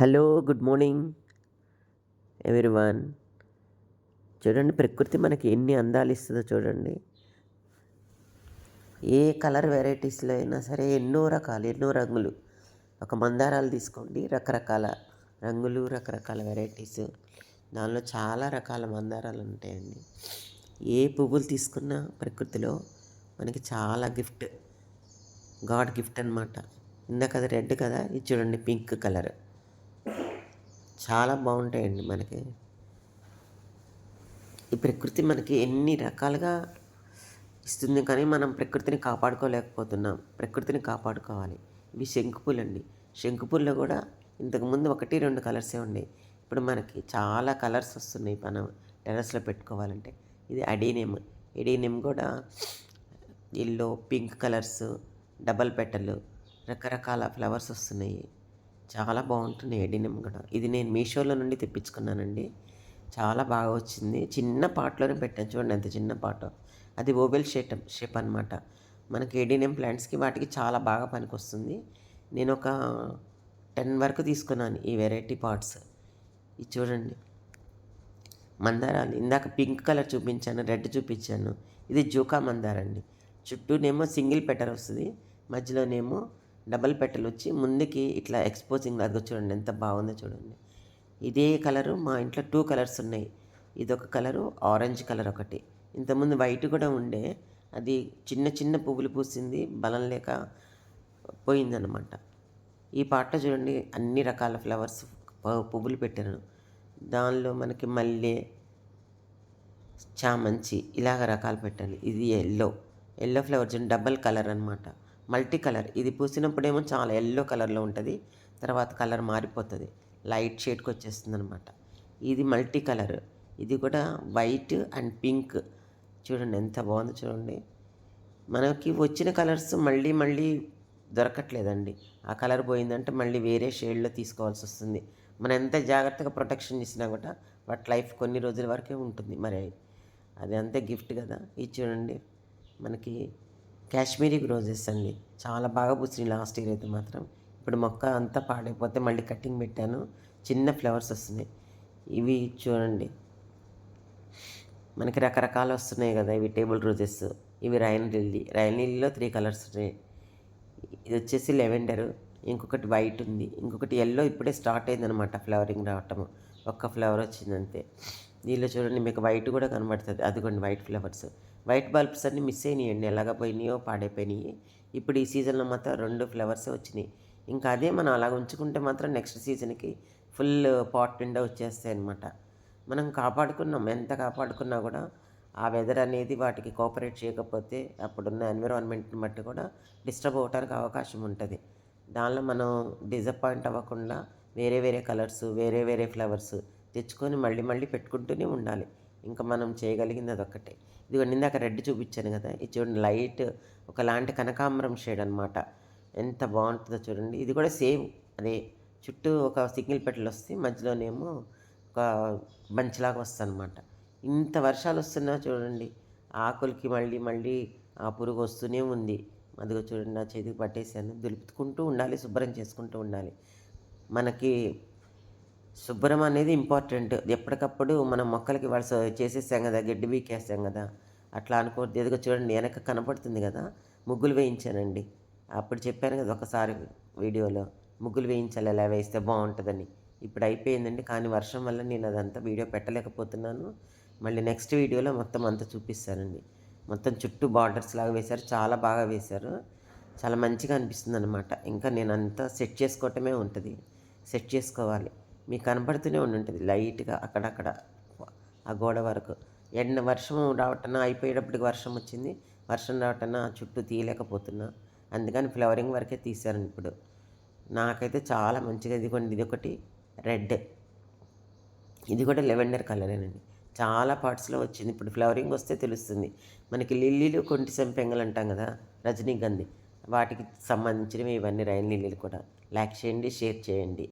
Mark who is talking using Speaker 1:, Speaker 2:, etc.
Speaker 1: Hello good morning everyone చూడండి ప్రకృతి మనకి ఎన్ని అందాలు ఇస్తుందో చూడండి. ఏ కలర్ వెరైటీస్లో అయినా సరే ఎన్నో రకాలు ఎన్నో రంగులు. ఒక మందారాలు తీసుకోండి రకరకాల రంగులు రకరకాల వెరైటీస్. దానిలో చాలా రకాల మందారాలు ఉంటాయండి. ఏ పువ్వులు తీసుకున్నా ప్రకృతిలో మనకి చాలా గిఫ్ట్ గాడ్ గిఫ్ట్ అనమాట ఇందాక అది రెడ్ కదా ఇది చూడండి పింక్ కలర్. చాలా బాగుంటాయండి మనకి. ఈ ప్రకృతి మనకి ఎన్ని రకాలుగా ఇస్తుంది కానీ మనం ప్రకృతిని కాపాడుకోలేకపోతున్నాం. ప్రకృతిని కాపాడుకోవాలి. ఇవి శంకుపూలు అండి శంకుపూల్లో కూడా ఇంతకుముందు ఒకటి రెండు కలర్సే ఉండేవి. ఇప్పుడు మనకి చాలా కలర్స్ వస్తున్నాయి. మనం టెరస్లో పెట్టుకోవాలంటే. ఇది అడీనియం. ఎడీనియం కూడా ఎల్లో పింక్ కలర్స్ డబల్ పెట్టలు రకరకాల ఫ్లవర్స్ వస్తున్నాయి. చాలా బాగుంటుంది ఎడినం కూడా. ఇది నేను మీషోలో నుండి తెప్పించుకున్నానండి. చాలా బాగా వచ్చింది. చిన్న పాటలోనే పెట్టాను. చూడండి ఎంత చిన్న పాట. అది ఓవెల్ షేప్ షేప్ అనమాట మనకి ఎడినియం ప్లాంట్స్కి వాటికి చాలా బాగా పనికొస్తుంది. నేను ఒక టెన్ వరకు తీసుకున్నాను ఈ వెరైటీ పార్ట్స్. ఇది చూడండి. మందారాలు. ఇందాక పింక్ కలర్ చూపించాను రెడ్ చూపించాను. ఇది జూకా మందార అండి చుట్టూనేమో సింగిల్ పెటర్ వస్తుంది మధ్యలోనేమో డబల్ పెట్టలు వచ్చి ముందుకి ఇట్లా ఎక్స్పోజింగ్ లాగా చూడండి ఎంత బాగుందో చూడండి. ఇదే కలరు మా ఇంట్లో టూ కలర్స్ ఉన్నాయి. ఇదొక కలరు ఆరెంజ్ కలర్ ఒకటి. ఇంతకుముందు వైట్ కూడా ఉండే అది చిన్న చిన్న పువ్వులు పూసింది బలం లేక పోయిందనమాట ఈ పాటలో చూడండి అన్ని రకాల ఫ్లవర్స్ పువ్వులు పెట్టాను దానిలో మనకి మల్లె చామంచి ఇలాగ రకాలు పెట్టాను ఇది ఎల్లో ఎల్లో ఫ్లవర్ చూడండి డబల్ కలర్ అనమాట మల్టీ కలర్. ఇది పూసినప్పుడేమో చాలా ఎల్లో కలర్లో ఉంటుంది తర్వాత కలర్ మారిపోతుంది. లైట్ షేడ్కి వచ్చేస్తుంది అనమాట ఇది మల్టీ కలర్. ఇది కూడా వైట్ అండ్ పింక్. చూడండి ఎంత బాగుందో చూడండి. మనకి వచ్చిన కలర్స్ మళ్ళీ మళ్ళీ దొరకట్లేదండి. ఆ కలర్ పోయిందంటే మళ్ళీ వేరే షేడ్లో తీసుకోవాల్సి వస్తుంది. మనం ఎంత జాగ్రత్తగా ప్రొటెక్షన్ చేసినా కూడా వాటి లైఫ్ కొన్ని రోజుల వరకే ఉంటుంది. మరి అది అంతే గిఫ్ట్ కదా. ఇది చూడండి. మనకి కాశ్మీరీ రోజెస్ అండి. చాలా బాగా పూసినాయి లాస్ట్ ఇయర్ అయితే మాత్రం. ఇప్పుడు మొక్క అంతా పాడైపోతే మళ్ళీ కటింగ్ పెట్టాను. చిన్న ఫ్లవర్స్ వస్తున్నాయి. ఇవి చూడండి. మనకి రకరకాలు వస్తున్నాయి కదా ఇవి టేబుల్ రోజెస్. ఇవి రైన్ లిల్లీ. రైన్ లిల్లీలో త్రీ కలర్స్ ఉన్నాయి. ఇది వచ్చేసి లెవెండర్. ఇంకొకటి వైట్ ఉంది. ఇంకొకటి ఎల్లో ఇప్పుడే స్టార్ట్ అయిందనమాట ఫ్లవరింగ్ రావటం ఒక్క ఫ్లవర్ వచ్చిందంతే. దీనిలో చూడండి మీకు వైట్ కూడా కనబడుతుంది. అదిగోండి వైట్ ఫ్లవర్స్. వైట్ బల్బ్స్ అన్నీ మిస్ అయినాయండి. ఎలాగ పోయినాయో పాడైపోయినాయి. ఇప్పుడు ఈ సీజన్లో మాత్రం రెండు ఫ్లవర్స్ వచ్చినాయి. ఇంకా అదే మనం అలా ఉంచుకుంటే మాత్రం నెక్స్ట్ సీజన్కి ఫుల్ పాట్ నిండా వచ్చేస్తాయి అనమాట మనం కాపాడుకున్నాం. ఎంత కాపాడుకున్నా కూడా ఆ వెదర్ అనేది వాటికి కోఆపరేట్ చేయకపోతే అప్పుడున్న ఎన్విరాన్మెంట్ని బట్టి కూడా డిస్టర్బ్ అవడానికి అవకాశం ఉంటుంది. దానిలో మనం డిసప్పాయింట్ అవ్వకుండా వేరే వేరే కలర్స్ వేరే వేరే ఫ్లవర్స్ తెచ్చుకొని మళ్ళీ మళ్ళీ పెట్టుకుంటూనే ఉండాలి. ఇంకా మనం చేయగలిగింది అదొక్కటే. ఇదిగో ఇందాక రెడ్ చూపించాను కదా ఇది చూడండి లైట్ ఒకలాంటి కనకాంబరం షేడ్ అనమాట ఎంత బాగుంటుందో చూడండి. ఇది కూడా సేమ్ అదే చుట్టూ ఒక సింగిల్ పెట్టలు వస్తే మధ్యలోనేమో ఒక బంచ్లాగా వస్తుంది అనమాట ఇంత వర్షాలు వస్తున్నా చూడండి ఆకులకి మళ్ళీ మళ్ళీ ఆ పురుగు వస్తూనే ఉంది. అదిగో చూడండి నా చేతికి పట్టేసాను దులుపుకుంటూ ఉండాలి శుభ్రం చేసుకుంటూ ఉండాలి. మనకి శుభ్రం అనేది ఇంపార్టెంట్. ఎప్పటికప్పుడు మనం మొక్కలకి వాళ్ళు చేసేసాం కదా గడ్డి బీకేస్తాం కదా అట్లా అనుకోవద్దు. ఎదుగు చూడండి వెనక కనపడుతుంది కదా ముగ్గులు వేయించానండి. అప్పుడు చెప్పాను కదా ఒకసారి వీడియోలో ముగ్గులు వేయించాలి ఎలా వేస్తే బాగుంటుందని. ఇప్పుడు అయిపోయిందండి కానీ వర్షం వల్ల నేను అదంతా వీడియో పెట్టలేకపోతున్నాను. మళ్ళీ నెక్స్ట్ వీడియోలో మొత్తం అంతా చూపిస్తానండి. మొత్తం చుట్టూ బార్డర్స్ లాగా వేశారు చాలా బాగా వేశారు. చాలా మంచిగా అనిపిస్తుంది అనమాట ఇంకా నేను అంతా సెట్ చేసుకోవటమే ఉంటుంది. సెట్ చేసుకోవాలి. మీకు కనబడుతూనే ఉండుంటుంది లైట్గా అక్కడక్కడ ఆ గోడ వరకు. ఎండ వర్షం రావటన అయిపోయేటప్పటికి వర్షం వచ్చింది. వర్షం రావటన చుట్టూ తీయలేకపోతున్నా. అందుకని ఫ్లవరింగ్ వరకే తీశాను ఇప్పుడు. నాకైతే చాలా మంచిగా ఇదిగోండి ఇది ఒకటి రెడ్. ఇది కూడా లెవెండర్ కలరేనండి. చాలా పార్ట్స్లో వచ్చింది. ఇప్పుడు ఫ్లవరింగ్ వస్తే తెలుస్తుంది. మనకి లిల్లీలు కొంటి సెంపెంగలు అంటాం కదా రజనీగంధి. వాటికి సంబంధించినవి ఇవన్నీ రైన్ లిల్లీలు కూడా. లైక్ చేయండి షేర్ చేయండి.